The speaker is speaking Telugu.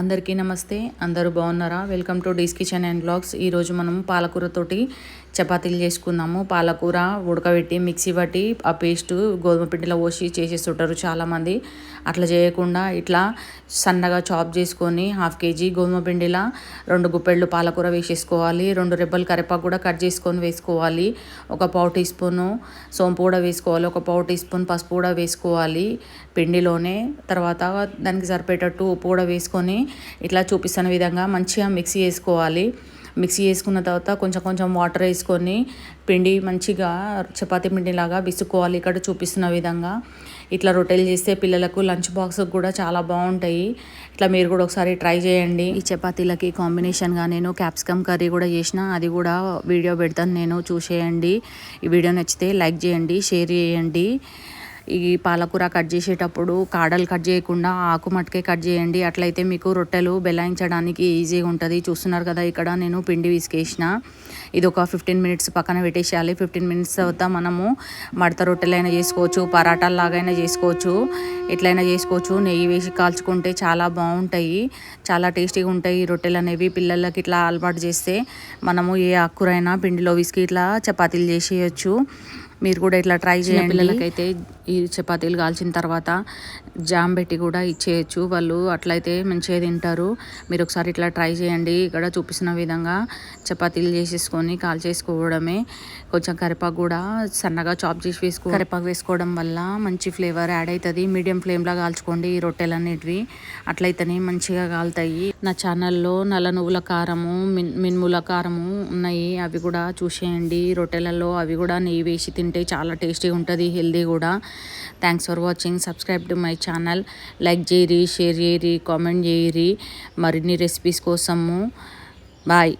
అందరికీ నమస్తే అందరూ బాగున్నారా? వెల్కమ్ టు డీస్ కిచెన్ అండ్ బ్లాగ్స్. ఈరోజు మనం పాలకూరతోటి చపాతీలు చేసుకున్నాము పాలకూర ఉడకబెట్టి మిక్సీ పట్టి ఆ పేస్ట్ గోధుమ పిండిలో పోసి చేసేస్తుంటారు చాలామంది. అట్లా చేయకుండా ఇట్లా సన్నగా చాప్ చేసుకొని హాఫ్ కేజీ గోధుమ పిండిలా రెండు గుప్పెళ్ళు పాలకూర వేసేసుకోవాలి రెండు రెబ్బలు కరివేపాకు కూడా కట్ చేసుకొని వేసుకోవాలి ఒక పావు టీ స్పూను సోంపు కూడా వేసుకోవాలి ఒక పావు టీ స్పూన్ పసుపు కూడా వేసుకోవాలి పిండిలోనే. తర్వాత దానికి సరిపోయేటట్టు ఉప్పు కూడా వేసుకొని ఇట్లా చూపిస్తున్న విధంగా మంచిగా మిక్సీ వేసుకోవాలి. మిక్సీ వేసుకున్న తర్వాత కొంచెం కొంచెం వాటర్ వేసుకొని పిండి మంచిగా చపాతి పిండిలాగా విసుక్కోవాలి. ఇక్కడ చూపిస్తున్న విధంగా ఇట్లా రొట్టెలు చేస్తే పిల్లలకు లంచ్ బాక్స్ కూడా చాలా బాగుంటాయి. ఇట్లా మీరు కూడా ఒకసారి ట్రై చేయండి. ఈ చపాతీలకి కాంబినేషన్గా నేను క్యాప్సికమ్ కర్రీ కూడా చేసిన. అది కూడా వీడియో పెడతాను నేను. చూసేయండి. ఈ వీడియో నచ్చితే లైక్ చేయండి షేర్ చేయండి. ఈ పాలకూర కట్ చేసేటప్పుడు కాడలు కట్ చేయకుండా ఆకు మట్టుకే కట్ చేయండి. అట్లయితే మీకు రొట్టెలు బెలాయించడానికి ఈజీగా ఉంటుంది. చూస్తున్నారు కదా ఇక్కడ నేను పిండి విసికేసిన. ఇది ఒక ఫిఫ్టీన్ మినిట్స్ పక్కన పెట్టేసేయాలి. ఫిఫ్టీన్ మినిట్స్ తర్వాత మనము మడత రొట్టెలైనా చేసుకోవచ్చు పరాటాలలాగైనా చేసుకోవచ్చు ఎట్లయినా చేసుకోవచ్చు. నెయ్యి వేసి కాల్చుకుంటే చాలా బాగుంటాయి. చాలా టేస్టీగా ఉంటాయి ఈ రొట్టెలు అనేవి. పిల్లలకి ఇట్లా అలవాటు చేస్తే మనము ఏ ఆకురైనా పిండిలో విసికి ఇట్లా చపాతీలు చేసేయచ్చు. మీరు కూడా ఇట్లా ట్రై చేయండి. పిల్లలకైతే ఈ చపాతీలు కాల్చిన తర్వాత జామ్ పెట్టి కూడా ఇచ్చేయచ్చు. వాళ్ళు అట్లయితే మంచిగా తింటారు. మీరు ఒకసారి ఇట్లా ట్రై చేయండి. ఇక్కడ చూపిస్తున్న విధంగా చపాతీలు చేసేసుకొని కాల్ చేసుకోవడమే. కొంచెం కరివేపాకు కూడా సన్నగా చాప్ చేసి వేసుకో కరివేపాకు వేసుకోవడం వల్ల మంచి ఫ్లేవర్ యాడ్ అవుతుంది మీడియం ఫ్లేమ్లో కాల్చుకోండి ఈ రొట్టెలు అనేటివి అట్లయితేనే మంచిగా కాలుతాయి. నా ఛానల్లో నల్ల నువ్వుల కారము మిన్ మినుముల కారము ఉన్నాయి. అవి కూడా చూసేయండి. రొట్టెలలో అవి కూడా నెయ్యి వేసి తింటే చాలా టేస్టీగా ఉంటుంది. హెల్దీ కూడా. Thanks for watching subscribe to my channel like చేయరి share చేయరి కామెంట్ చేయరి మరిన్ని రెసిపీస్ కోసము. బాయ్.